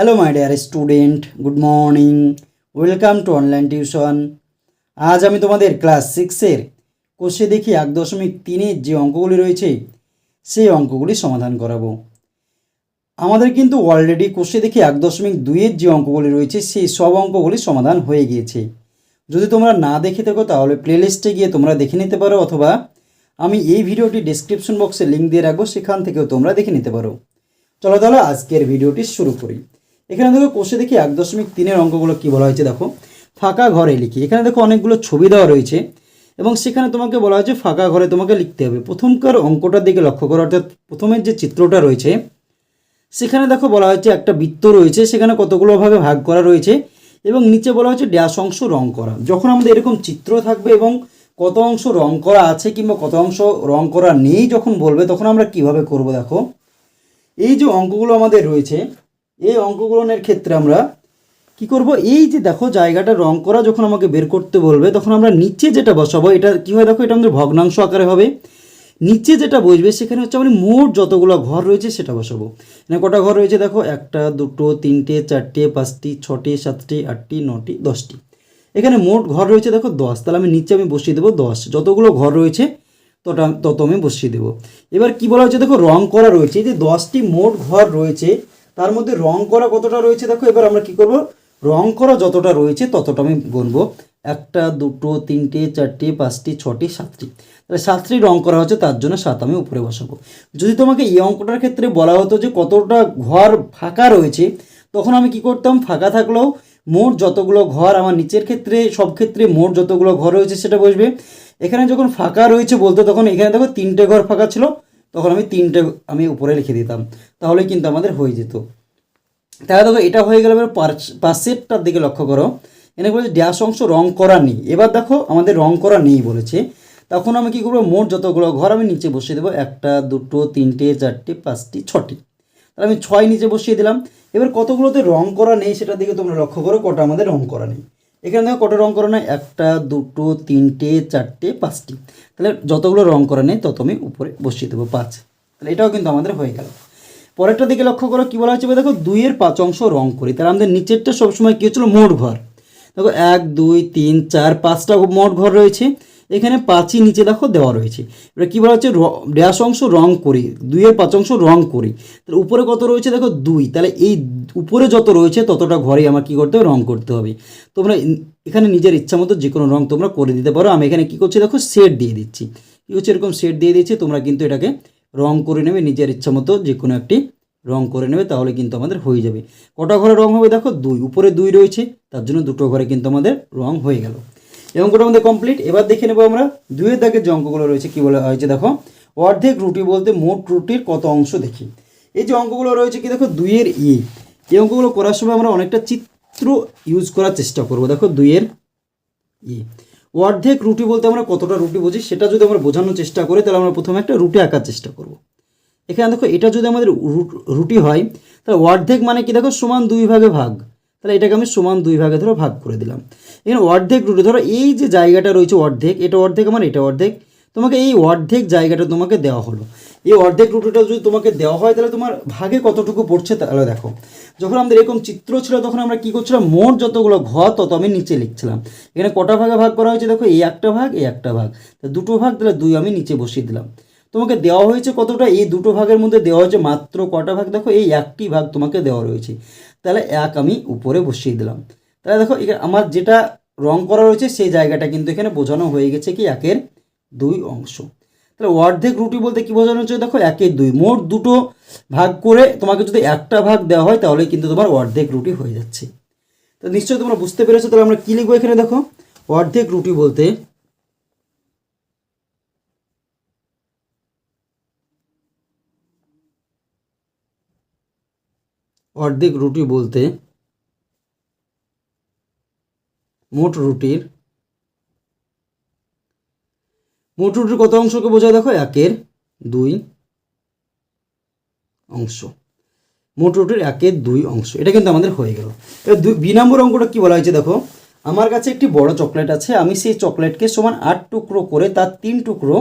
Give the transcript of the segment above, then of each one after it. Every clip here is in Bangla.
Hello my dear student good morning welcome to online tuition আজ আমি তোমাদের ক্লাস সিক্সের কোষে দেখি এক দশমিক তিনের যে অঙ্কগুলি রয়েছে, সেই অঙ্কগুলি সমাধান করাবো। আমাদের কিন্তু অলরেডি কোষে দেখি এক দশমিক দুইয়ের যে অঙ্কগুলি রয়েছে, সেই সব অঙ্কগুলি সমাধান হয়ে গিয়েছে। যদি তোমরা না দেখে থাকো, তাহলে প্লেলিস্টে গিয়ে তোমরা দেখে নিতে পারো, অথবা আমি এই ভিডিওটি ডিসক্রিপশন বক্সে লিঙ্ক দিয়ে রাখব, সেখান থেকেও তোমরা দেখে নিতে পারো। চলো তাহলে আজকের ভিডিওটি শুরু করি। এখানে দেখো কোষে দেখি এক দশমিক তিনের অঙ্কগুলো কী বলা হয়েছে, দেখো। ফাঁকা ঘরে লিখি। এখানে দেখো অনেকগুলো ছবি দেওয়া রয়েছে এবং সেখানে তোমাকে বলা হয়েছে ফাঁকা ঘরে তোমাকে লিখতে হবে। প্রথমকার অঙ্কটার দিকে লক্ষ্য করো, অর্থাৎ প্রথমের যে চিত্রটা রয়েছে, সেখানে দেখো বলা হয়েছে একটা বৃত্ত রয়েছে, সেখানে কতগুলো ভাবে ভাগ করা রয়েছে এবং নিচে বলা হয়েছে ড্যাশ অংশ রং করা। যখন আমাদের এরকম চিত্র থাকবে এবং কত অংশ রং করা আছে কিংবা কত অংশ রং করা নেই যখন বলবে, তখন আমরা কীভাবে করব দেখো? এই যে অঙ্কগুলো আমাদের রয়েছে এই অঙ্কগুলোনের ক্ষেত্রে আমরা কি করব? এই যে দেখো, জায়গাটা রং করা যখন আমাকে বের করতে বলবে, তখন আমরা নিচে যেটা বসাবো, এটা কি হয় দেখো, এটা আমাদের ভগ্নাংশ আকারে হবে। নিচে যেটা বসবে, সেখানে হচ্ছে আমরা মোট যতগুলো ঘর রয়েছে সেটা বসাবো। এখানে কটা ঘর রয়েছে দেখো, একটা, দুটো, তিনটে, চারটে, পাঁচটি, ছটি, সাতটি, আটটি, নটি, দশটি। এখানে মোট ঘর রয়েছে দেখো দশ, তাহলে আমি নিচে আমি বসিয়ে দেবো দশ। যতগুলো ঘর রয়েছে, তটা, তত আমি বসিয়ে দেবো। এবার কি বলা হচ্ছে দেখো, রং করা রয়েছে যে দশটি মোট ঘর রয়েছে তার মধ্যে রং করা কতটা রয়েছে দেখো, এবার আমরা কি করব? রং করা যতটা রয়েছে ততটা আমি গুনবো। একটা, দুটো, তিনটে, চারটে, পাঁচটি, ছটি, সাতটি। তাহলে সাতটি রং করা হচ্ছে, তার জন্য সাত আমি উপরে বসাবো। যদি তোমাকে এই অঙ্কটার ক্ষেত্রে বলা হতো যে কতটা ঘর ফাঁকা রয়েছে, তখন আমি কি করতাম? ফাঁকা থাকলেও মোট যতগুলো ঘর আমার নিচের ক্ষেত্রে, সব ক্ষেত্রে মোট যতগুলো ঘর রয়েছে সেটা বসবে। এখানে যখন ফাঁকা রয়েছে বলতে, তখন এখানে দেখো তিনটে ঘর ফাঁকা ছিল। তখন আমি তিনটে আমি উপরে লিখে দিতাম, তাহলে কিন্তু আমাদের হয়ে যেত। তাহলে দেখো, এটা হয়ে গেল এবার পাশেরটার দিকে লক্ষ্য করো। এনে বলেছে, ড্যাশ অংশ রং করা নেই। এবার দেখো, আমাদের রং করা নেই বলেছে। তখন আমি কী করব, মোট যতগুলো ঘর আমি নিচে বসিয়ে দেবো, একটা, দুটো, তিনটে, চারটে, পাঁচটি, ছটি। তাহলে আমি ছয় নিচে বসিয়ে দিলাম। এবার কতগুলোতে রং করা নেই সেটার দিকে তোমরা লক্ষ্য করো, কটা আমাদের রং করা নেই। এখানে দেখো কটা রং করা নেয় একটা, দুটো, তিনটে, চারটে, পাঁচটি। তাহলে যতগুলো রং করা নেই, তত আমি উপরে বসিয়ে দেবো, পাঁচ। তাহলে এটাও কিন্তু আমাদের হয়ে গেল। পরেরটা দিকে লক্ষ্য করো, কী বলা হচ্ছে দেখো? দুইয়ের পাঁচ অংশ রং করি। তাহলে আমাদের নিচেরটা সবসময় কী হচ্ছিল মোট ঘর। দেখো, এক, দুই, তিন, চার, পাঁচটা মোট ঘর রয়েছে। এখানে পাঁচই নিচে দেখো দেওয়া রয়েছে। এবার কী বলা হচ্ছে? ড্যাশ অংশ রং করি, দুইয়ের পাঁচ অংশ রং করি। তাহলে উপরে কত রয়েছে? দেখো দুই। তাহলে এই উপরে যত রয়েছে, ততটা ঘরে আমার কী করতে হবে? রং করতে হবে। তোমরা এখানে নিজের ইচ্ছা মতো যে কোনো রং তোমরা করে দিতে পারো। আমি এখানে কী করছি? দেখো সেট দিয়ে দিচ্ছি। কী হচ্ছে? এরকম সেট দিয়ে দিচ্ছি তোমরা কিন্তু এটাকে রং করে নেবে। নিজের ইচ্ছা মতো যে কোনো একটি রং করে নেবে, তাহলে কিন্তু আমাদের হয়ে যাবে। কটা ঘরে রং হবে? দেখো দুই। উপরে দুই রয়েছে, তার জন্য দুটো ঘরে কিন্তু আমাদের রং হয়ে গেল। এই অঙ্কটা আমাদের কমপ্লিট এবার দেখে নেব আমরা দুইয়ের দাগের যে অঙ্কগুলো রয়েছে, কী বলা হয়েছে দেখো, অর্ধেক রুটি বলতে মোট রুটির কত অংশ দেখি। এই যে অঙ্কগুলো রয়েছে কি দেখো, দুইয়ের ই। এই অঙ্কগুলো করার সময় আমরা অনেকটা চিত্র ইউজ করার চেষ্টা করব। দেখো, দুইয়ের ই। অর্ধেক রুটি বলতে আমরা কতটা রুটি বুঝি, সেটা যদি আমরা বোঝানোর চেষ্টা করি, তাহলে আমরা প্রথমে একটা রুটি আঁকার চেষ্টা করব। এখানে দেখো, এটা যদি আমাদের রুটি হয়, তাহলে অর্ধেক মানে কি দেখো, সমান দুই ভাগে ভাগ। তাহলে এটাকে আমি সমান দুই ভাগে ধরো ভাগ করে দিলাম। এখানে অর্ধেক রুটি ধরো এই যে জায়গাটা রয়েছে অর্ধেক, এটা অর্ধেক আমার এটা অর্ধেক, তোমাকে এই অর্ধেক জায়গাটা তোমাকে দেওয়া হলো। এই অর্ধেক রুটিটা যদি তোমাকে দেওয়া হয়, তাহলে তোমার ভাগে কতটুকু পড়ছে তাহলে দেখো। যখন আমাদের এরকম চিত্র ছিল, তখন আমরা কী করছিলাম? মোট যতগুলো ঘর, তত আমি নিচে লিখছিলাম। এখানে কটা ভাগে ভাগ করা হয়েছে? দেখো, এই একটা ভাগ, এই একটা ভাগ। তা দুটো ভাগ, তাহলে দুই আমি নিচে বসিয়ে দিলাম। তোমাকে দেওয়া হয়েছে কতটা? এই দুটো ভাগের মধ্যে দেওয়া হয়েছে মাত্র কটা ভাগ? দেখো, এই একটি ভাগ তোমাকে দেওয়া রয়েছে। তাহলে এক আমি উপরে বসিয়ে দিলাম। তাহলে দেখো আমার যেটা রং করা রয়েছে, সেই জায়গাটা কিন্তু এখানে বোঝানো হয়ে গেছে কি একের দুই অংশ। তাহলে অর্ধেক রুটি বলতে কি বোঝানো হচ্ছে? দেখো, একের দুই। মোট দুটো ভাগ করে তোমাকে যদি একটা ভাগ দেওয়া হয়, তাহলে কিন্তু তোমার অর্ধেক রুটি হয়ে যাচ্ছে। তো নিশ্চয়ই তোমরা বুঝতে পেরেছ। তাহলে আমরা কী লিখব এখানে দেখো? অর্ধেক রুটি বলতে অর্ধেক রুটি বলতে মোট রুটির মোট রুটির কত অংশকে বোঝায় দেখো? একের দুই অংশ। মোট রুটির একের দুই অংশ। এটা কিন্তু আমাদের হয়ে গেল। এবার দুই, বি নম্বর অঙ্কটা কি বলা হয়েছে দেখো? আমার কাছে একটি বড় চকলেট আছে, আমি সেই চকলেটকে সমান আট টুকরো করে তার তিন টুকরো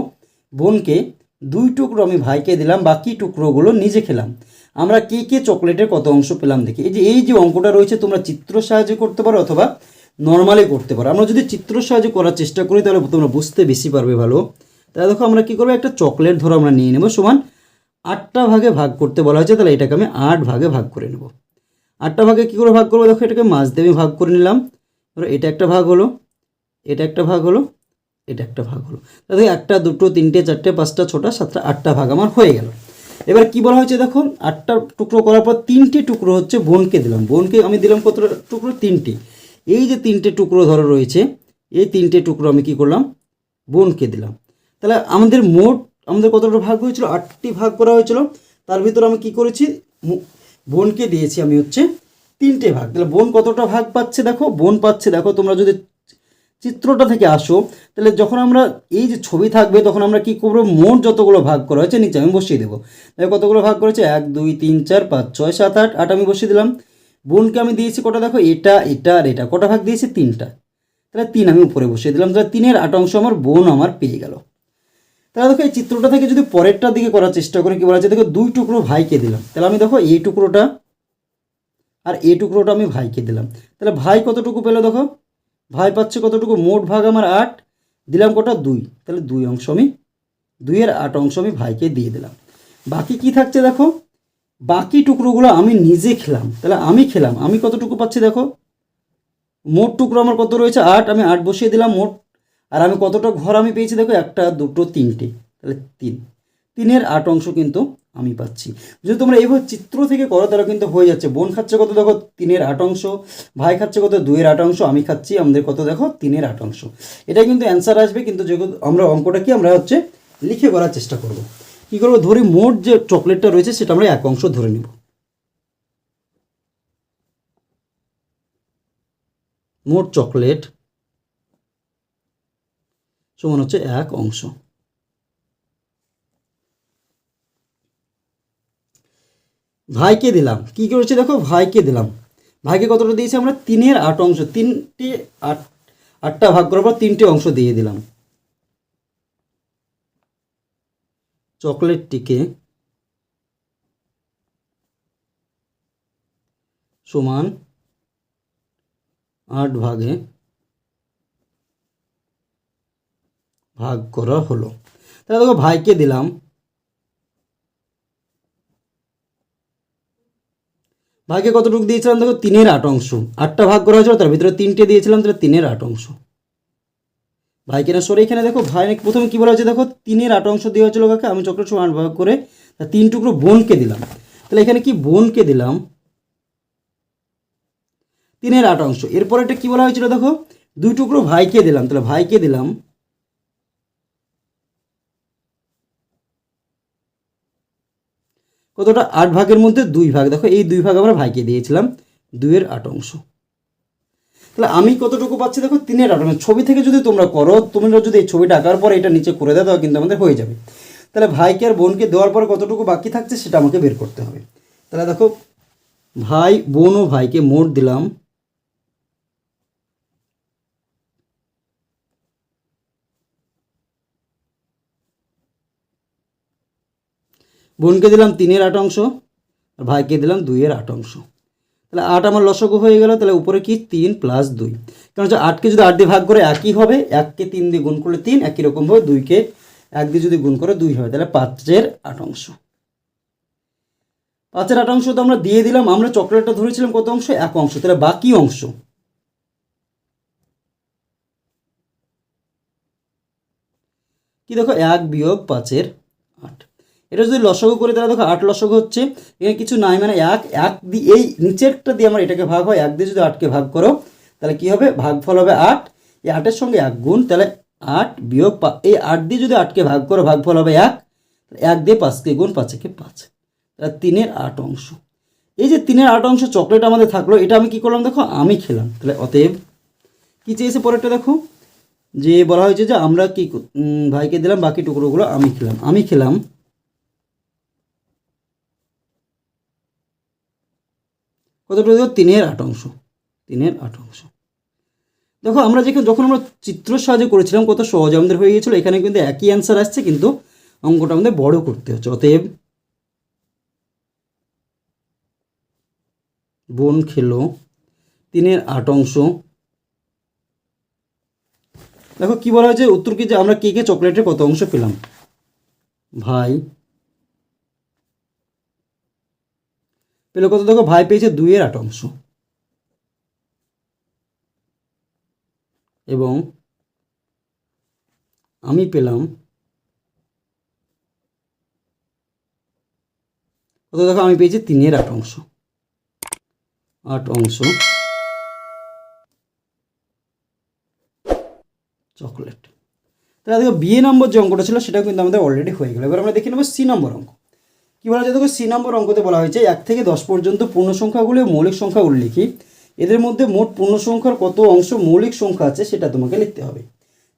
বোনকে দুই টুকরো আমি ভাইকে দিলাম, বাকি টুকরোগুলো নিজে খেলাম। আমরা কে কে চকলেটের কত অংশ পেলাম দেখি। এই যে এই যে অঙ্কটা রয়েছে, তোমরা চিত্র সাহায্যে করতে পারো অথবা নর্মালি করতে পারো। আমরা যদি চিত্র সাহায্যে করার চেষ্টা করি, তাহলে তোমরা বুঝতে বেশি পারবে ভালো। তাহলে দেখো, আমরা কী করব? একটা চকলেট ধরো, আমরা নিয়ে নেব, সমান আটটা ভাগে ভাগ করতে বলা হয়েছে, তাহলে এটাকে আমি আট ভাগে ভাগ করে নেব। আটটা ভাগে কী করে ভাগ করব? দেখো, এটাকে মাছ দিয়ে আমি ভাগ করে নিলাম। ধরো, এটা একটা ভাগ হলো, এটা একটা ভাগ হলো, এটা একটা ভাগ হলো। তাহলে একটা, দুটো, তিনটে, চারটে, পাঁচটা, ছটা, সাতটা, আটটা ভাগ আমার হয়ে গেল। এবার কি বলা হয়েছে দেখো আটটা টুকরো করার পর তিনটে টুকরো হচ্ছে বোনকে দিলাম। বোনকে আমি দিলাম কত টুকরো? তিনটে। এই যে তিনটে টুকরো ধরো রয়েছে, এই তিনটে টুকরো আমি কি করলাম? বোনকে দিলাম। তাহলে আমাদের মোট, আমাদের কতটা ভাগ হয়েছিল? আটটি ভাগ করা হয়েছিল। তার ভিতরে আমি কি করেছি? বোনকে দিয়েছি আমি হচ্ছে তিনটে ভাগ। তাহলে বোন কতটা ভাগ পাচ্ছে দেখো? বোন পাচ্ছে, দেখো তোমরা যদি চিত্রটা থেকে আসো, তাহলে যখন আমরা এই যে ছবি থাকবে, তখন আমরা কি করব? মোট যতগুলো ভাগ করা হয়েছে, নিচে আমি বসিয়ে দেবো। তাহলে কতগুলো ভাগ করেছে? এক, দুই, তিন, চার, পাঁচ, ছয়, সাত, আট আট আমি বসিয়ে দিলাম। বোনকে আমি দিয়েছি কটা? দেখো, এটা এটা আর এটা। কটা ভাগ দিয়েছি? তিনটা। তাহলে তিন আমি উপরে বসিয়ে দিলাম। তাহলে তিনের আট অংশ আমার বোন আমার পেয়ে গেল। তাহলে দেখো, এই চিত্রটা থেকে যদি পরেরটার দিকে করার চেষ্টা করি, কি বলা আছে দেখো, দুই টুকরো ভাইকে দিলাম। তাহলে আমি দেখো, এই টুকরোটা আর এই টুকরোটা আমি ভাইকে দিলাম। তাহলে ভাই কতটুকু পেল দেখো? ভাই পাচ্ছে কতটুকু? মোট ভাগ আমার আট। দিলাম কটা? দুই। তাহলে দুই অংশ আমি, দুইয়ের আট অংশ আমি ভাইকে দিয়ে দিলাম। বাকি কি থাকছে দেখো? বাকি টুকরোগুলো আমি নিজে খেলাম। তাহলে আমি খেলাম। আমি কতটুকু পাচ্ছি দেখো? মোট টুকরো আমার কত রয়েছে? আট। আমি আট বসিয়ে দিলাম মোট। আর আমি কতটা ঘর আমি পেয়েছি দেখো? একটা, দুটো, তিনটে। তাহলে তিন। তিনের আট অংশ কিন্তু আমি পাচ্ছি। যদি তোমরা এইভাবে চিত্র থেকে করো, তাহলে কিন্তু হয়ে যাচ্ছে। বোন খাচ্ছে কত? দেখো, তিনের আট অংশ। ভাই খাচ্ছে কত? দুইয়ের আট অংশ। আমি খাচ্ছি, আমাদের কত? দেখো, তিনের আট অংশ। এটা কিন্তু অ্যান্সার আসবে, কিন্তু যেহেতু আমরা অঙ্কটা কি, আমরা হচ্ছে লিখে করার চেষ্টা করব। কি করব? ধরি মোট যে চকলেটটা রয়েছে, সেটা আমরা এক অংশ ধরে নেব। মোট চকলেট সমান হচ্ছে এক অংশ। ভাইকে দিলাম। কি করেছি দেখো? ভাইকে দিলাম। ভাইকে কতটা দিয়েছি আমরা? তিনের আট অংশ। তিনটে আট, আটটা ভাগ করার পর তিনটে অংশ দিয়ে দিলাম। চকলেটটিকে সমান আট ভাগে ভাগ করা হলো। তাহলে দেখো, ভাইকে দিলাম। ভাগে কতটুকু দিয়েছিলাম? দেখো, তিনের আট অংশ। আটটা ভাগ করা হয়েছিল, তার ভিতরে তিনটে দিয়েছিলাম, তাহলে তিনের আট অংশ। ভাইকে না সরে এখানে দেখো, ভাই প্রথমে কী বলা হয়েছে? দেখো, তিনের আট অংশ দেওয়া হয়েছিল কাকে? আমি চক্র আট ভাগ করে তা তিন টুকরো বোনকে দিলাম। তাহলে এখানে কি বোনকে দিলাম? তিনের আট অংশ। এরপর একটা কী বলা হয়েছিল দেখো? দুই টুকরো ভাইকে দিলাম। তাহলে ভাইকে দিলাম কতটা? আট ভাগের মধ্যে দুই ভাগ। দেখো, এই দুই ভাগ আমরা ভাইকে দিয়েছিলাম দুইয়ের আট অংশ। তাহলে আমি কতটুকু পাচ্ছি? দেখো, তিনের আট। অংশ ছবি থেকে যদি তোমরা করো, তোমরা যদি এই ছবিটা আঁকার পর এটা নিচে করে দাও কিন্তু আমাদের হয়ে যাবে। তাহলে ভাইকে আর বোনকে দেওয়ার পর কতটুকু বাকি থাকছে সেটা আমাকে বের করতে হবে। তাহলে দেখো, ভাই, বোন ও ভাইকে মোট দিলাম বোনকে দিলাম তিনের আট অংশ, আর ভাইকে দিলাম দুইয়ের আট অংশ। তাহলে আট আমার লসগু হয়ে গেল, তাহলে উপরে কি? তিন প্লাস দুই। কারণ হচ্ছে আটকে যদি আট দিয়ে ভাগ করে একই হবে, এককে তিন দিয়ে গুণ করলে তিন, একই রকমভাবে দুইকে এক দিয়ে যদি গুণ করে দুই হবে তাহলে পাঁচের আট অংশ। পাঁচের আট অংশ তো আমরা দিয়ে দিলাম, আমরা চকলেটটা ধরেছিলাম কত অংশ? এক অংশ, তাহলে বাকি অংশ। কি দেখো? এক বিয়োগ পাঁচের আট। এটা যদি লসগু করে, তাহলে দেখো আট লসগু হচ্ছে। এখানে কিছু নাই মানে এক এক দিয়ে এই নিচেরটা দিয়ে আমার এটাকে ভাগ হয়, এক দিয়ে যদি আটকে ভাগ করো, তাহলে কি হবে? ভাগফল হবে আট। এই আটের সঙ্গে এক গুণ, তাহলে আট বিয়োগ এই আট দিয়ে যদি আটকে ভাগ করো, ভাগফল হবে এক। এক দিয়ে পাঁচকে গুণ পাঁচকে পাঁচ। তাহলে তিনের আট অংশ। এই যে তিনের আট অংশ চকলেট আমাদের থাকল, এটা আমি কি করলাম? দেখো, আমি খেলাম। তাহলে অতএব কী চেয়েছে পরেরটা দেখো? যে বলা হয়েছে যে আমরা কি ভাইকে দিলাম, বাকি টুকরোগুলো আমি খেলাম। আমি খেলাম কতটুকু দেখো তিনের আট অংশ। তিনের আট অংশ। দেখো, আমরা যেখানে যখন আমরা চিত্র সাহায্যে করেছিলাম, কত সহজ আমাদের হয়ে গিয়েছিল। এখানে কিন্তু একই অ্যান্সার আসছে, কিন্তু অঙ্কটা আমাদের বড় করতে হচ্ছে। অতএব বোন খেলো। তিনের আট অংশ। দেখো, কি বলা হয়েছে? উত্তর কি যে আমরা কে কে চকলেটের কত অংশ পেলাম? ভাই পেলে কত দেখো? ভাই পেয়েছে দুইয়ের আট অংশ। এবং আমি পেলাম কত দেখো? আমি পেয়েছি তিনের আট অংশ। আট অংশ। চকলেট। তাহলে দেখো বিয়ে নম্বর যে অঙ্কটা ছিল সেটা কিন্তু আমাদের অলরেডি হয়ে গেল। এবার আমরা দেখে নেব সি নম্বর অঙ্ক। কী বলা হয়েছে দেখো, সি নম্বর অঙ্কতে বলা হয়েছে, এক থেকে দশ পর্যন্ত পূর্ণ সংখ্যাগুলি মৌলিক সংখ্যা উল্লেখি। এদের মধ্যে মোট পূর্ণ সংখ্যার কত অংশ মৌলিক সংখ্যা আছে সেটা তোমাকে লিখতে হবে।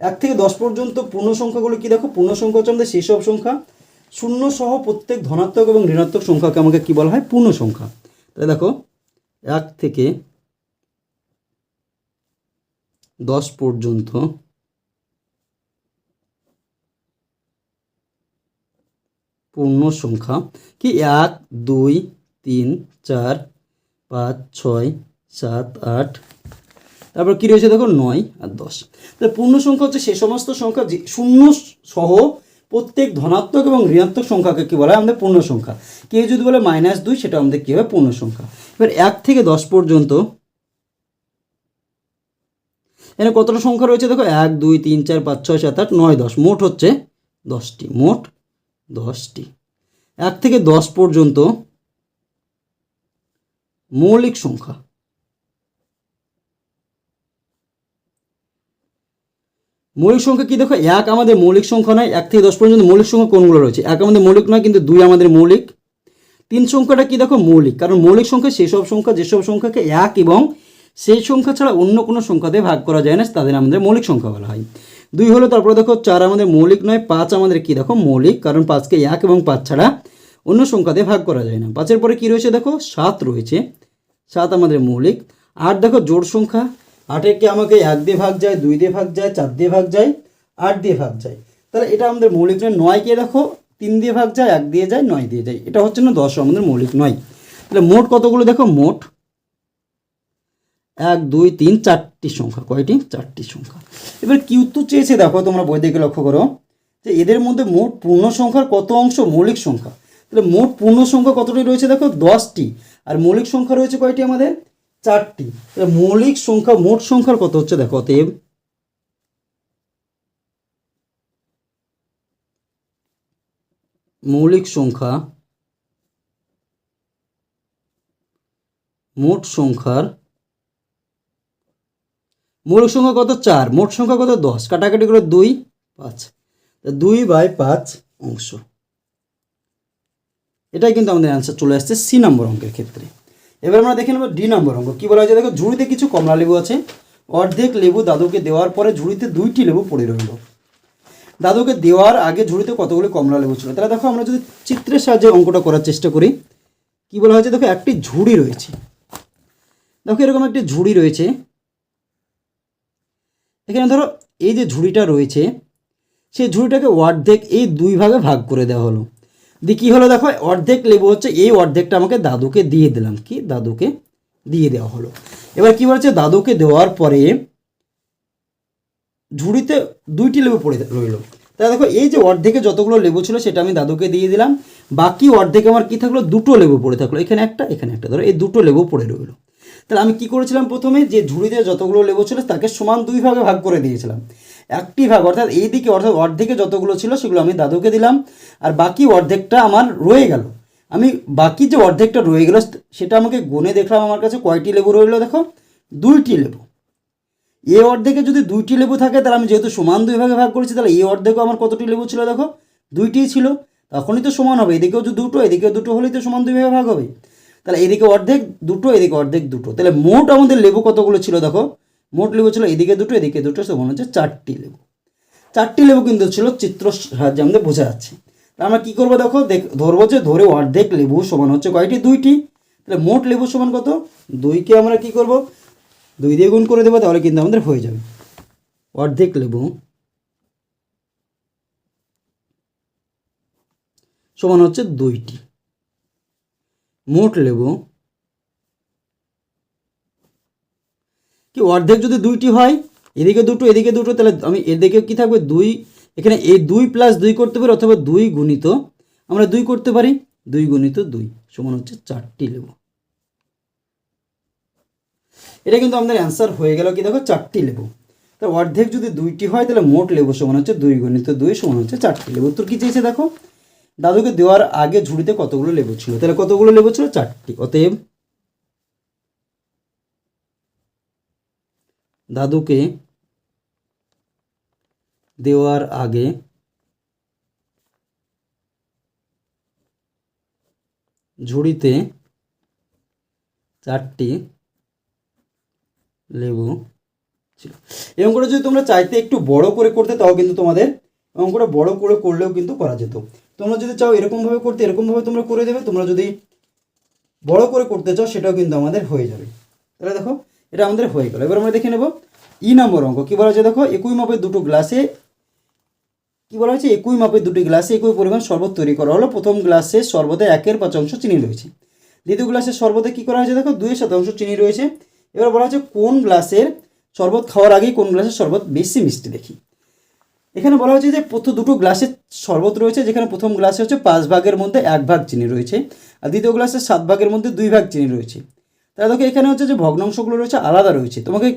এক থেকে দশ পর্যন্ত পূর্ণ সংখ্যাগুলো কি দেখো? পূর্ণ সংখ্যা হচ্ছে আমাদের সেসব সংখ্যা। শূন্য সহ প্রত্যেক ধনাত্মক এবং ঋণাত্মক সংখ্যাকে আমাকে কি বলা হয়? পূর্ণ সংখ্যা। তাই দেখো, এক থেকে দশ পর্যন্ত পূর্ণ সংখ্যা কি এক, দুই, তিন, চার, পাঁচ, ছয়, সাত, আট? তারপর কী রয়েছে দেখো? নয় আর দশ। তাহলে পূর্ণ সংখ্যা হচ্ছে সে সমস্ত সংখ্যা যে শূন্য সহ প্রত্যেক ধনাত্মক এবং ঋণাত্মক সংখ্যাকে কী বলা হয়? আমাদের পূর্ণ সংখ্যা। কেউ যদি বলে মাইনাস দুই, সেটা আমাদের কী হবে? পূর্ণ সংখ্যা। এবার এক থেকে দশ পর্যন্ত এখানে কতটা সংখ্যা রয়েছে দেখো? এক, দুই, তিন, চার, পাঁচ, ছয়, সাত, আট, নয়, দশ। মোট হচ্ছে দশটি। মোট দশটি। এক থেকে দশ পর্যন্ত মৌলিক সংখ্যা। মৌলিক সংখ্যা কি দেখো? এক আমাদের মৌলিক সংখ্যা নয়, এক থেকে দশ পর্যন্ত মৌলিক সংখ্যা কোনগুলো রয়েছে? এক আমাদের মৌলিক নয়, কিন্তু দুই আমাদের মৌলিক। তিন সংখ্যাটা কি দেখো? মৌলিক, কারণ মৌলিক সংখ্যা সেসব সংখ্যা, যেসব সংখ্যাকে এক এবং সেই সংখ্যা ছাড়া অন্য কোনো সংখ্যাতে ভাগ করা যায় না, তাদের আমাদের মৌলিক সংখ্যা বলা হয়। দুই হলো, তারপরে দেখো, চার আমাদের মৌলিক নয়, পাঁচ আমাদের কি? দেখো, মৌলিক, কারণ পাঁচকে এক এবং পাঁচ ছাড়া অন্য সংখ্যাতে ভাগ করা যায় না। পাঁচের পরে কি রয়েছে? দেখো, সাত রয়েছে। সাত আমাদের মৌলিক। আট দেখো, জোড় সংখ্যা। আটেরকে আমাকে এক দিয়ে ভাগ যায়, দুই দিয়ে ভাগ যায়, চার দিয়ে ভাগ যায়, আট দিয়ে ভাগ যায়। তাহলে এটা আমাদের মৌলিক নয়। নয় নয়কে দেখো, তিন দিয়ে ভাগ যায়, এক দিয়ে যায়, নয় দিয়ে যায়। এটা হচ্ছে না দশ, আমাদের মৌলিক নয়। তাহলে মোট কতগুলো দেখো? মোট এক, দুই, তিন, চারটি সংখ্যা। কয়টি? চারটি সংখ্যা। এবার কি উত্তর চেয়েছে, দেখো, তোমরা বই দেখে লক্ষ্য করো, যে এদের মধ্যে মোট পূর্ণ সংখ্যার কত অংশ? মৌলিক সংখ্যা। তাহলে মোট পূর্ণ সংখ্যা কতটি রয়েছে? দেখো, দশটি। আর মৌলিক সংখ্যা রয়েছে কয়টি আমাদের? চারটি। তাহলে মৌলিক সংখ্যা, মোট সংখ্যার কত হচ্ছে? দেখো, অতএব মৌলিক সংখ্যা, মোট সংখ্যার মৌলিক সংখ্যা কত? চার। মোট সংখ্যা কত? দশ। কাটাকাটি করে দুই, পাঁচ। দুই বাই পাঁচ অংশ। এটাই কিন্তু আমাদের অ্যান্সার চলে আসছে সি নম্বর অঙ্কের ক্ষেত্রে। এবার আমরা দেখে নেব ডি নম্বর অঙ্ক। কী বলা হয়েছে? দেখো, ঝুড়িতে কিছু কমলা লেবু আছে। অর্ধেক লেবু দাদুকে দেওয়ার পরে ঝুড়িতে দুইটি লেবু পড়ে রইল। দাদুকে দেওয়ার আগে ঝুড়িতে কতগুলি কমলা লেবু ছিল? তাহলে দেখো, আমরা যদি চিত্রের সাহায্যে অঙ্কটা করার চেষ্টা করি। কি বলা হয়েছে? দেখো, একটি ঝুড়ি রয়েছে। দেখো, এরকম একটি ঝুড়ি রয়েছে। এখানে ধরো এই যে ঝুড়িটা রয়েছে, সেই ঝুড়িটাকে অর্ধেক এই দুই ভাগে ভাগ করে দেওয়া হলো। দিয়ে কী হলো দেখো, অর্ধেক লেবু হচ্ছে এই অর্ধেকটা আমাকে দাদুকে দিয়ে দিলাম। কি? দাদুকে দিয়ে দেওয়া হলো। এবার কী বলছে? দাদুকে দেওয়ার পরে ঝুড়িতে দুইটি লেবু পড়ে রইল। তাহলে দেখো, এই যে অর্ধেকে যতগুলো লেবু ছিল সেটা আমি দাদুকে দিয়ে দিলাম। বাকি অর্ধেকে আমার কী থাকল? দুটো লেবু পড়ে থাকল। এখানে একটা এখানে একটা। ধরো এই দুটো লেবু পড়ে রইল। তাহলে আমি কি করেছিলাম প্রথমে? যে ঝুড়িতে যতগুলো লেবু ছিল তাকে সমান দুই ভাগে ভাগ করে দিয়েছিলাম। একটি ভাগ, অর্থাৎ এই দিকে, অর্থাৎ অর্ধেকে যতগুলো ছিল সেগুলো আমি দাদুকে দিলাম, আর বাকি অর্ধেকটা আমার রয়ে গেল। আমি বাকি যে অর্ধেকটা রয়ে গেল, সেটা আমাকে গুনে দেখলাম আমার কাছে কয়টি লেবু রইল দেখো? দুইটি লেবু। এ অর্ধেকে যদি দুইটি লেবু থাকে, তাহলে আমি যেহেতু সমান দুই ভাগে ভাগ করেছি, তাহলে এই অর্ধেকও আমার কতটি লেবু ছিল দেখো? দুইটিই ছিল। তখনই তো সমান হবে, এদিকেও যদি দুটো, এদিকেও দুটো হলেই তো সমান দুই ভাগে ভাগ হবে। তাহলে এদিকে অর্ধেক দুটো, এদিকে অর্ধেক দুটো। তাহলে মোট আমাদের লেবু কতগুলো ছিল দেখো? মোট লেবু ছিল এদিকে দুটো এদিকে দুটো সমান হচ্ছে চারটি লেবু। চারটি লেবু কিন্তু ছিল চিত্র সাহায্যে আমাদের বোঝা যাচ্ছে। তা আমরা কী করব দেখো? দেখ, ধরবো যে ধরে অর্ধেক লেবু সমান হচ্ছে কয়টি? দুইটি। তাহলে মোট লেবু সমান কত? দুইকে আমরা কি করব? দুই দিয়ে গুণ করে দেবো, তাহলে কিন্তু আমাদের হয়ে যাবে। অর্ধেক লেবু সমান হচ্ছে দুইটি। মোট লেবু কি অর্ধেক যদি দুইটি হয়, এদিকে দুটো এদিকে দুটো, তাহলে আমি এদিকে কি থাকবে দুই, এখানে এই দুই প্লাস দুই করতে পারি অথবা দুই গুণিত, আমরা দুই করতে পারি, দুই গুণিত দুই সমান হচ্ছে চারটি লেবু। এটা কিন্তু আমাদের অ্যান্সার হয়ে গেল কি দেখো, চারটি লেবু। তো অর্ধেক যদি দুইটি হয়, তাহলে মোট লেবু সমান হচ্ছে দুই গুণিত দুই সমান হচ্ছে চারটি লেবু। উত্তর কি চেয়েছে দেখো? দাদুকে দেওয়ার আগে ঝুড়িতে কতগুলো লেবু ছিল? তাহলে কতগুলো লেবু ছিল? চারটি। অতএব দাদুকে দেওয়ার আগে ঝুড়িতে চারটি লেবু ছিল। এই অঙ্কটা যদি তোমরা চাইতে একটু বড় করে করতে, তাও কিন্তু তোমাদের অঙ্কটা বড় করে করলেও কিন্তু করা যেত। তোমরা যদি চাও এরকমভাবে করতে, এরকমভাবে তোমরা করে দেবে, তোমরা যদি বড় করে করতে চাও, সেটাও কিন্তু আমাদের হয়ে যাবে। তাহলে দেখো, এটা আমাদের হয়ে গেল। এবার আমরা দেখে নেব ই নম্বর অঙ্ক। কী বলা হচ্ছে দেখো? একই মাপের দুটো গ্লাসে, কি বলা হয়েছে? একই মাপের দুটি গ্লাসে একই পরিমাণ শরবত তৈরি করা হলো। প্রথম গ্লাসে শরবতে একের পাঁচ অংশ চিনি রয়েছে। দ্বিতীয় গ্লাসের শরবতে কী করা হয়েছে দেখো? দুই শতাংশ চিনি রয়েছে। এবার বলা হচ্ছে কোন গ্লাসের শরবত খাওয়ার আগেই কোন গ্লাসের শরবত বেশি মিষ্টি দেখি। এখানে বলা হয়েছে যে প্রথম দুটো গ্লাসে শরবত রয়েছে, যেখানে প্রথম গ্লাসে হচ্ছে পাঁচ ভাগের মধ্যে এক ভাগ চিনি রয়েছে আর দ্বিতীয় গ্লাসে সাত ভাগের মধ্যে দুই ভাগ চিনি রয়েছে। তাহলে দেখো এখানে হচ্ছে যে ভগ্নাংশগুলো রয়েছে আলাদা রয়েছে। তোমাকে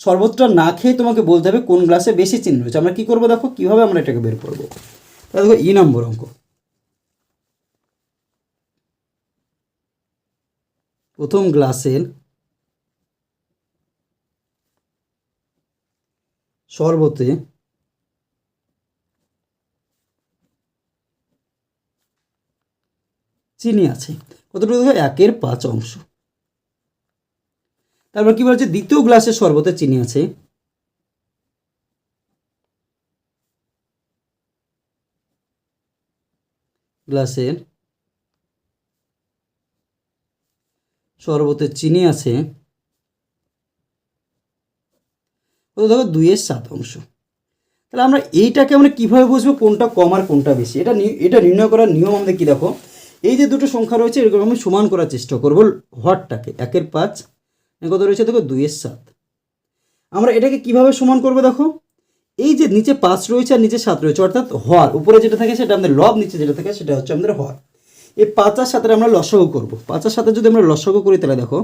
শরবতটা না খেয়ে তোমাকে বলতে হবে কোন গ্লাসে বেশি চিনি রয়েছে। আমরা কী করব দেখো, কীভাবে আমরা এটাকে বের করব? তাহলে দেখো ই নম্বর অঙ্ক। প্রথম গ্লাসের শরবতে চিনি আছে। কতটুকু দেখো? একের পাঁচ অংশ। তারপর কি বলছে? দ্বিতীয় গ্লাসে শরবতে চিনি আছে। গ্লাসের শরবতে চিনি আছে। দেখো? দুইয়ের সাত অংশ। তাহলে আমরা এইটাকে আমরা কীভাবে বুঝব? কোনটা কম আর কোনটা বেশি? এটা এটা নির্ণয় করার নিয়ম আমাদের কী দেখো? এই যে দুটো সংখ্যা রয়েছে, এরকম আমি সমান করার চেষ্টা করব হরটাকে একের পাঁচ, কত রয়েছে দেখো দুইয়ের সাত। আমরা এটাকে কীভাবে সমান করব দেখো? এই যে নিচে পাঁচ রয়েছে আর নিচে সাত রয়েছে, অর্থাৎ হর উপরে যেটা থাকে সেটা আমাদের লব, নিচে যেটা থাকে সেটা হচ্ছে আমাদের হর এই পাঁচ আর সাতের আমরা লসাগু করব। পাঁচ আর সাথে যদি আমরা লসাগু করি তাহলে দেখো,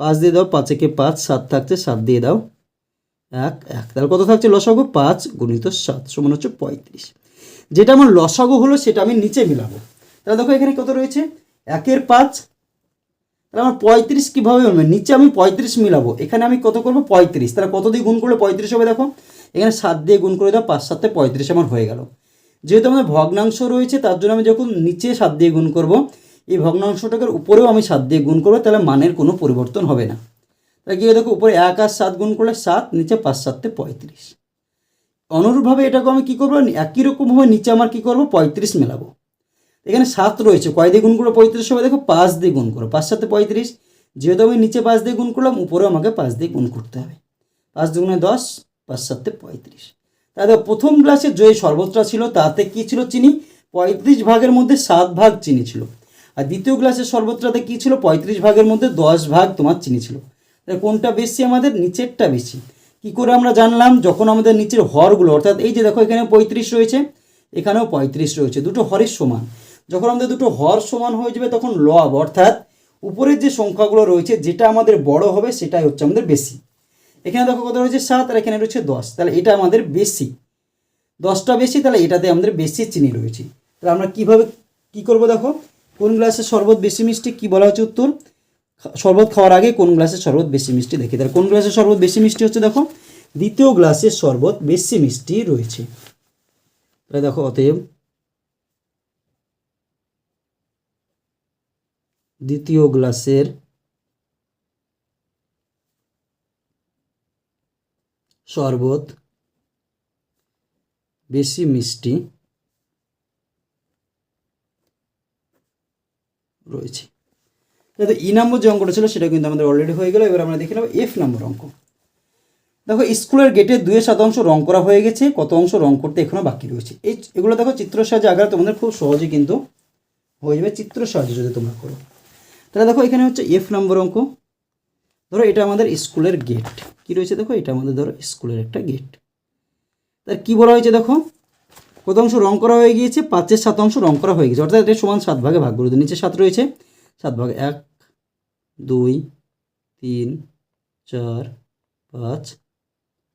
পাঁচ দিয়ে দাও পাঁচেকে পাঁচ, সাত থাকছে, সাত দিয়ে দাও এক এক। তাহলে কত থাকছে লসাগু? পাঁচ গুণিত সাত সমান হচ্ছে পঁয়ত্রিশ। যেটা আমার লসাগু হলো সেটা আমি নিচে মিলাবো। তাহলে দেখো এখানে কত রয়েছে? একের পাঁচ। তাহলে আমার পঁয়ত্রিশ কীভাবে হবে? নিচে আমি পঁয়ত্রিশ মিলাবো। এখানে আমি কত করব? পঁয়ত্রিশ। তাহলে কত দিয়ে গুণ করলে পঁয়ত্রিশ হবে দেখো? এখানে সাত দিয়ে গুণ করে দাও, পাঁচ সাতে পঁয়ত্রিশ আমার হয়ে গেল। যেহেতু আমাদের ভগ্নাংশ রয়েছে, তার জন্য আমি যখন নিচে সাত দিয়ে গুণ করব, এই ভগ্নাংশটাকে উপরেও আমি সাত দিয়ে গুণ করব, তাহলে মানের কোনো পরিবর্তন হবে না। তাহলে গিয়ে দেখো, উপরে এক আর সাত গুণ করলে সাত, নিচে পাঁচ সাতে পঁয়ত্রিশ। অনুরূপভাবে এটাকে আমি কী করব? একই রকমভাবে নিচে আমার কী করব? পঁয়ত্রিশ মেলাবো। এখানে সাত রয়েছে। কয় দিয়ে গুণ করে? পঁয়ত্রিশ হবে। দেখো, পাঁচ দিয়ে গুণ করো। পাঁচ সাথে পঁয়ত্রিশ। যেহেতু আমি নিচে পাঁচ দিয়ে গুণ করলাম উপরেও আমাকে পাঁচ দিয়ে গুণ করতে হবে। পাঁচ দুগুণে দশ, পাঁচ সাথে পঁয়ত্রিশ। তাহলে প্রথম গ্লাসে যে শরবতটা ছিল, তাতে কি ছিল চিনি? পঁয়ত্রিশ ভাগের মধ্যে সাত ভাগ চিনি ছিল। আর দ্বিতীয় গ্লাসের শরবতটাতে কী ছিল? পঁয়ত্রিশ ভাগের মধ্যে দশ ভাগ তোমার চিনি ছিল। তাহলে কোনটা বেশি? আমাদের নিচেরটা বেশি। কি করে আমরা জানলাম? যখন আমাদের নিচের হরগুলো, অর্থাৎ এই যে দেখো এখানে পঁয়ত্রিশ রয়েছে, এখানেও পঁয়ত্রিশ রয়েছে। দুটো হরের সমান। যখন আমাদের দুটো হর সমান হয়ে যাবে, তখন লব, অর্থাৎ উপরের যে সংখ্যাগুলো রয়েছে, যেটা আমাদের বড় হবে, সেটাই হচ্ছে আমাদের বেশি। এখানে দেখো কত রয়েছে? সাত, আর এখানে রয়েছে দশ। তাহলে এটা আমাদের বেশি। দশটা বেশি, তাহলে এটাতে আমাদের বেশি চিনি রয়েছে। তাহলে আমরা কীভাবে কি করব দেখো? কোন গ্লাসের শরবত বেশি মিষ্টি? কি বলা হচ্ছে উত্তর? শরবত খাওয়ার আগে কোন গ্লাসের শরবত বেশি মিষ্টি দেখি। তাহলে কোন গ্লাসের শরবত বেশি মিষ্টি হচ্ছে দেখো? দ্বিতীয় গ্লাসের শরবত বেশি মিষ্টি রয়েছে। তাহলে দেখো, অতএব দ্বিতীয় গ্লাসের শরবত, বেশি মিষ্টি রয়েছে। তাহলে ই নম্বর যে অঙ্কটা ছিল সেটা কিন্তু আমাদের অলরেডি হয়ে গেল। এবার আমরা দেখে নেব এফ নম্বর অঙ্ক। দেখো, স্কুলের গেটে দুয়ে শতাংশ রং করা হয়ে গেছে, কত অংশ রং করতে এখনও বাকি রয়েছে। এই এগুলো দেখো চিত্র সাহায্যে আগে তোমাদের খুব সহজে কিন্তু হয়ে যাবে। চিত্র সাহায্যে যদি তোমরা করো। তাহলে দেখো এখানে হচ্ছে এফ নম্বর অঙ্ক। ধরো এটা আমাদের স্কুলের গেট কি রয়েছে দেখো? এটা আমাদের ধরো স্কুলের একটা গেট তার কি বলা হয়েছে দেখো? কত অংশ রং করা হয়ে গিয়েছে? পাঁচের সাত অংশ রং করা হয়ে গেছে অর্থাৎ এটা সমান সাত ভাগে ভাগ করে। নিচে সাত রয়েছে। সাত ভাগে এক, দুই, তিন, চার, পাঁচ,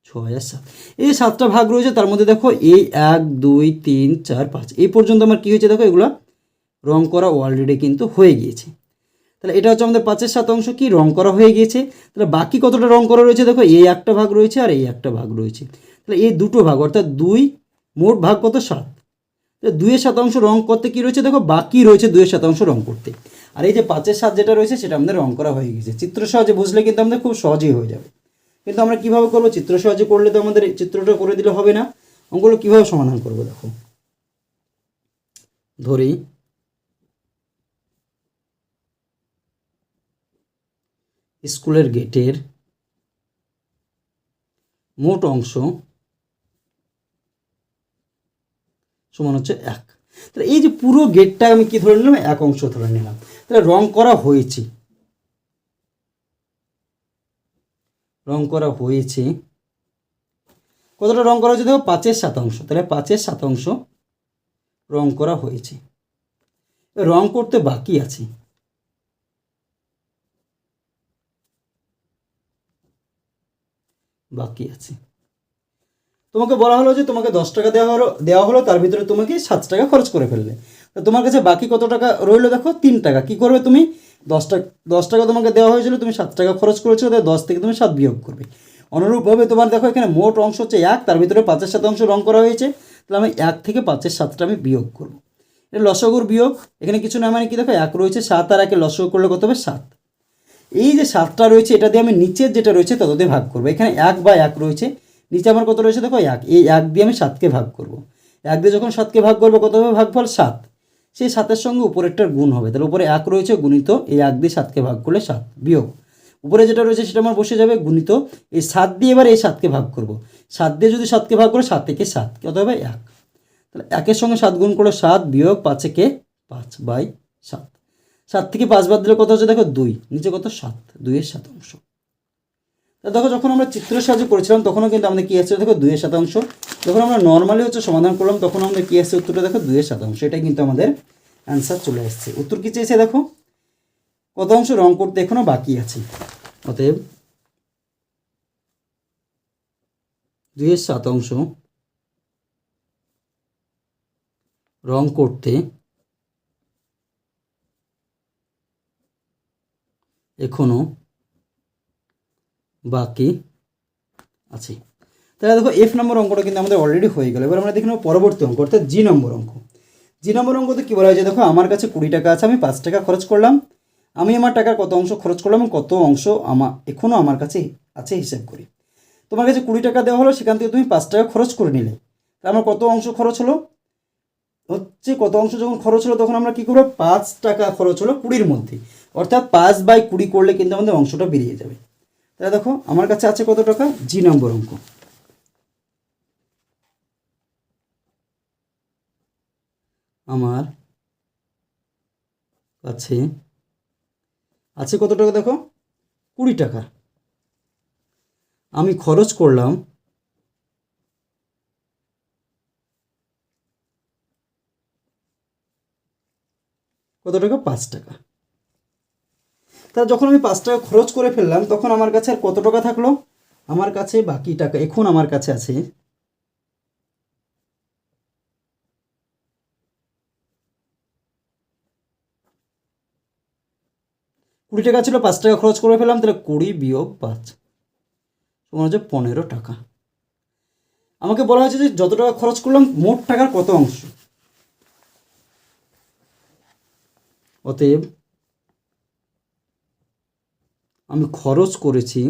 ছয় আর সাত। এই সাতটা ভাগ রয়েছে, তার মধ্যে দেখো এই এক, দুই, তিন, চার, পাঁচ। এই পর্যন্ত আমার কী হয়েছে দেখো? এগুলো রং করা অলরেডি কিন্তু হয়ে গিয়েছে। তাহলে এটা হচ্ছে আমাদের পাঁচের সাত অংশ কি? রং করা হয়ে গিয়েছে। তাহলে বাকি কতটা রং করা রয়েছে? দেখো, এই একটা ভাগ রয়েছে আর এই একটা ভাগ রয়েছে। তাহলে এই দুটো ভাগ, অর্থাৎ দুই, মোট ভাগ কত? সাত। দুইয়ের শতাংশ রং করতে কি রয়েছে? দেখো, বাকি রয়েছে দুইয়ের শতাংশ রং করতে। আর এই যে পাঁচের সাত যেটা রয়েছে, সেটা আমাদের রং করা হয়ে গেছে চিত্র সহজে বুঝলে কিন্তু আমাদের খুব সহজেই হয়ে যাবে। কিন্তু আমরা কীভাবে করব? চিত্র সহজে করলে তো আমাদের চিত্রটা করে দিলে হবে না। অঙ্কগুলো কীভাবে সমাধান করব? দেখো, ধরি। স্কুলের গেটের মোট অংশ সমান হচ্ছে এক। তাহলে এই যে পুরো গেটটা আমি কি ধরে নিলাম? এক অংশ ধরে নিলাম। তাহলে রং করা হয়েছে। রং করা হয়েছে। কতটা রং করা হয়েছে? দেখো, পাঁচের শতাংশ তাহলে পাঁচের শতাংশ রং করা হয়েছে। রং করতে বাকি আছে। বাকি আছে। তোমাকে বলা হলো যে তোমাকে দশ টাকা দেওয়া হলো দেওয়া হলো, তার ভিতরে তোমাকে সাত টাকা খরচ করে ফেললে। তো তোমার কাছে বাকি কত টাকা রইল দেখো? তিন টাকা। কি করবে তুমি? দশ টাকা দশ টাকা তোমাকে দেওয়া হয়েছিল, তুমি সাত টাকা খরচ করেছ, তাহলে দশ থেকে তুমি সাত বিয়োগ করবে। অনুরূপভাবে তোমার দেখো এখানে মোট অংশ হচ্ছে এক, তার ভিতরে পাঁচের শতাংশ রং করা হয়েছে, তাহলে আমি এক থেকে পাঁচের সাতটা আমি বিয়োগ করব। এটা লসগুর বিয়োগ। এখানে কিছু না মানে কি দেখো, এক রয়েছে সাত আর একে লসগ করলে কত হবে? সাত। এই যে সাতটা রয়েছে, এটা দিয়ে আমি নিচের যেটা রয়েছে তত দিয়ে ভাগ করব। এখানে এক বা এক রয়েছে। নিচে আমার কত রয়েছে দেখো? এক। এই এক দিয়ে আমি সাতকে ভাগ করব। এক দিয়ে যখন সাতকে ভাগ করব, কত হবে? ভাগফল সাত। সেই সাতের সঙ্গে উপরেরটার গুণ হবে। তাহলে উপরে এক রয়েছে, গুণিত এই এক দিয়ে সাতকে ভাগ করলে সাত বিয়োগ। উপরে যেটা রয়েছে, সেটা আমার বসে যাবে, গুণিত এই সাত দিয়ে এবার এই সাতকে ভাগ করব। সাত দিয়ে যদি সাতকে ভাগ করে সাত থেকে সাত, কত হবে? এক। তাহলে একের সঙ্গে সাত গুণ করলে সাত বিয়োগ পাঁচে কে পাঁচ বাই সাত। সাত থেকে পাঁচ বাদ দিলে কত হচ্ছে? দেখো দুই। নিচে কত? সাত। দুইয়ের শতাংশ দেখো, যখন আমরা চিত্রের সাহায্যে করেছিলাম, তখনও কিন্তু আমাদের কী আসছে? দেখো, দুইয়ের শতাংশ যখন আমরা নর্মালি হচ্ছে সমাধান করলাম তখন আমাদের কী আসছে? উত্তরটা দেখো, দুইয়ের শতাংশ এটাই কিন্তু আমাদের অ্যান্সার চলে আসছে। উত্তর কী চেয়েছে দেখো? কত অংশ রং করতে এখনও বাকি আছে? অতএব দুইয়ের শতাংশ রং করতে এখনও বাকি আছে। তাহলে দেখো এফ নম্বর অঙ্কটা কিন্তু আমাদের অলরেডি হয়ে গেল। এবার আমরা দেখে নেব পরবর্তী অঙ্ক, অর্থাৎ জি নম্বর অঙ্ক। জি নম্বর অঙ্কতে কী বলা হয়েছে দেখো, আমার কাছে কুড়ি টাকা আছে, আমি পাঁচ টাকা খরচ করলাম। আমি আমার টাকার কত অংশ খরচ করলাম এবং কত অংশ আমার এখনও আমার কাছে আছে হিসাব করি। তোমার কাছে কুড়ি টাকা দেওয়া হলো, সেখান থেকে তুমি পাঁচ টাকা খরচ করে নিলে। তা আমার কত অংশ খরচ হলো? হচ্ছে কত অংশ যখন খরচ হলো, তখন আমরা কী করব? পাঁচ টাকা খরচ হলো কুড়ির মধ্যে। অর্থাৎ পাঁচ বাই কুড়ি করলে কিন্তু আমাদের অংশটা বেরিয়ে যাবে। তাহলে দেখো, আমার কাছে আছে কত টাকা? জি নম্বর অঙ্ক। আমার কাছে আছে কত টাকা দেখো? কুড়ি টাকা। আমি খরচ করলাম কত টাকা? পাঁচ টাকা। তা যখন আমি পাঁচ টাকা খরচ করে ফেললাম, তখন আমার কাছে আর কত টাকা থাকল? আমার কাছে বাকি টাকা এখন আমার কাছে আছে। কুড়ি টাকা ছিল, পাঁচ টাকা খরচ করে ফেললাম, তাহলে কুড়ি বিয়োগ পাঁচ, সমান হচ্ছে পনেরো টাকা। আমাকে বলা হয়েছে যে যত টাকা খরচ করলাম, মোট টাকার কত অংশ? অতএব আমি খরচ করেছি।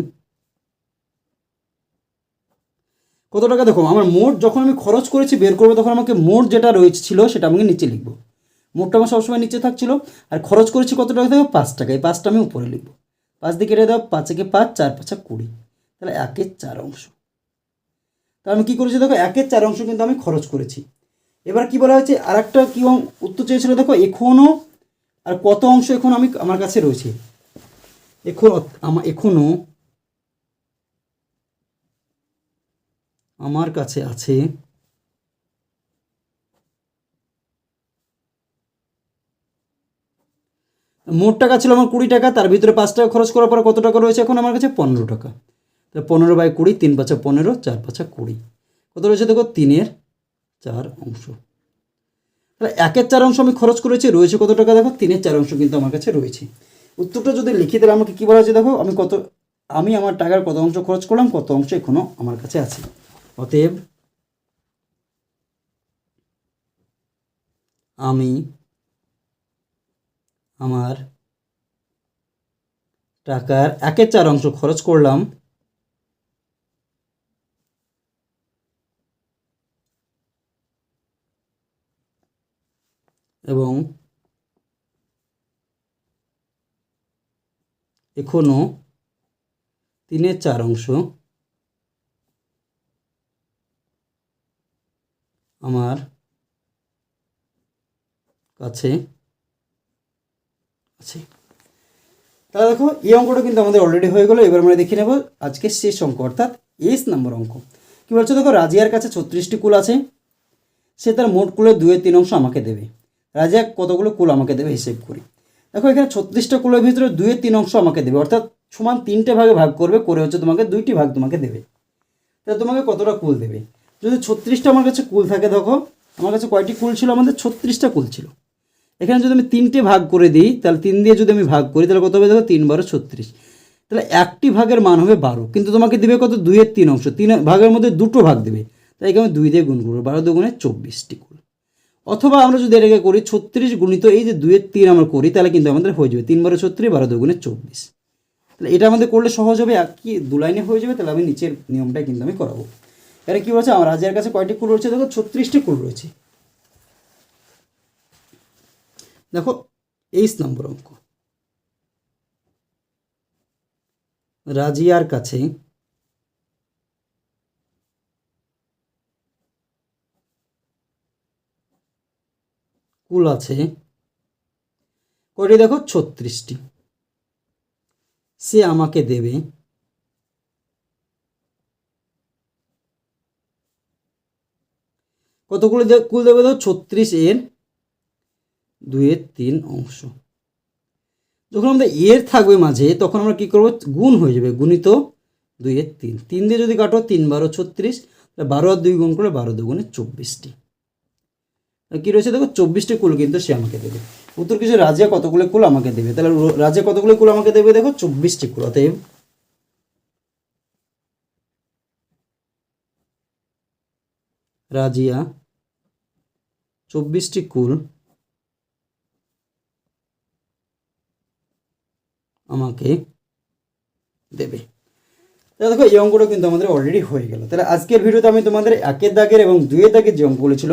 কত টাকা দেখো, আমার মোট যখন আমি খরচ করেছি, বের করব তখন আমাকে মোট যেটা রয়েছে ছিল সেটা আমাকে নিচে লিখব। মোটটা আমার সবসময় নিচে থাকছিল। আর খরচ করেছি কত টাকা দেখো, পাঁচ টাকা। এই পাঁচটা আমি উপরে লিখব। পাঁচ দিকে এটা দাও, পাঁচ একে পাঁচ, চার পাঁচা কুড়ি। তাহলে একের চার অংশ। তা আমি কী করেছি দেখো, একের চার অংশ কিন্তু আমি খরচ করেছি। এবার কি বলা হয়েছে আর একটা কী উত্তর চেয়েছিল দেখো এখনও আর কত অংশ এখন আমি আমার কাছে রয়েছে। এখন আমার এখনও আমার কাছে আছে মোট টাকা ছিল আমার কুড়ি টাকা, তার ভিতরে পাঁচ টাকা খরচ করার পরে কত টাকা রয়েছে এখন আমার কাছে? পনেরো টাকা। তাহলে পনেরো বাই কুড়ি, তিন পাঁচা পনেরো, চার পাঁচা কুড়ি। কত রয়েছে দেখো? তিনের চার অংশ। তাহলে একের চার অংশ আমি খরচ করেছি, রয়েছে কত টাকা দেখো? তিনের চার অংশ কিন্তু আমার কাছে রয়েছে। উত্তরটা যদি লিখি তাহলে আমাকে কী বলা হয়েছে দেখো? আমি কত আমি আমার টাকার কত অংশ খরচ করলাম, কত অংশ এখনও আমার কাছে আছে। অতএব আমি আমার টাকার একের চার অংশ খরচ করলাম। এবং এখনও তিনের চার অংশ। আমার কাছে আছে। তাহলে দেখো, এই অঙ্কটা কিন্তু আমাদের অলরেডি হয়ে গেলো, এবার আমরা দেখে নেব আজকে শেষ অঙ্ক, অর্থাৎ এস নম্বর অঙ্ক। কী বলছো দেখো, রাজিয়ার কাছে ছত্রিশটি কুল আছে, সে তার মোট কুলের দুয়ের তিন অংশ আমাকে দেবে। রাজিয়া কতগুলো কুল আমাকে দেবে হিসেব করি। দেখো, এখানে ছত্রিশটা কুলের ভিতরে দুয়ের তিন অংশ আমাকে দেবে। অর্থাৎ সমান তিনটে ভাগে ভাগ করবে, করে হচ্ছে তোমাকে দুইটি ভাগ তোমাকে দেবে। তাহলে তোমাকে কতটা কুল দেবে? যদি ছত্রিশটা আমার কাছে কুল থাকে, দেখো, আমার কাছে কয়টি কুল ছিল? আমাদের ছত্রিশটা কুল ছিল। এখানে যদি আমি তিনটে ভাগ করে দিই, তাহলে তিন দিয়ে যদি আমি ভাগ করি, তাহলে কত হবে? দেখো, তিন বারো ছত্রিশ। তাহলে একটি ভাগের মান হবে বারো। কিন্তু তোমাকে দিবে কত? দুইয়ের তিন অংশ। তিন ভাগের মধ্যে দুটো ভাগ দেবে। তাই এখানে দুই দিয়ে গুণ করব, বারো দুগুণে চব্বিশটি কুল। অথবা আমরা যদি এটাকে করি ছত্রিশ গুণিত এই যে দুইয়ের তিন আমরা করি, তাহলে কিন্তু আমাদের হয়ে যাবে তিন বারো ছত্রিশ, বারো দুগুণে চব্বিশ। তাহলে এটা আমাদের করলে সহজ হবে এক কি দু লাইনে হয়ে যাবে, তাহলে আমি নিচের নিয়মটাই কিন্তু আমি করাবো। এখানে কী বলছে, আমার রাজার কাছে কয়টি কুল রয়েছে? দেখো, ছত্রিশটি কুল রয়েছে। দেখো, এইচ নম্বর অঙ্ক। রাজিয়ার কাছে কুল আছে। কয়টি দেখো? ছত্রিশটি। সে আমাকে দেবে। কতগুলো কুল দেবে দেখো? ছত্রিশ এর দুয়ের তিন অংশ। যখন আমাদের এর থাকবে মাঝে, তখন আমরা কি করব? গুণ হয়ে যাবে। গুণিত দুইয়ের তিন। তিন দিয়ে যদি কাটো, তিন বারো, ছত্রিশ। বারো আর দুই গুণ করলে বারো দুগুণে চব্বিশটি। কি রয়েছে? দেখো, চব্বিশটি কুল কিন্তু সে আমাকে দেবে। উত্তর কিছু রাজা কতগুলো কুল আমাকে দেবে? তাহলে রাজা কতগুলো কুল আমাকে দেবে? দেখো, চব্বিশটি কুল। অতএব রাজিয়া, চব্বিশটি কুল আমাকে দেবে। তাহলে দেখো, এই অঙ্কটা কিন্তু আমাদের অলরেডি হয়ে গেল। তাহলে আজকের ভিডিওতে আমি তোমাদের একের দাগের এবং দুয়ের দাগের যে অঙ্কগুলো ছিল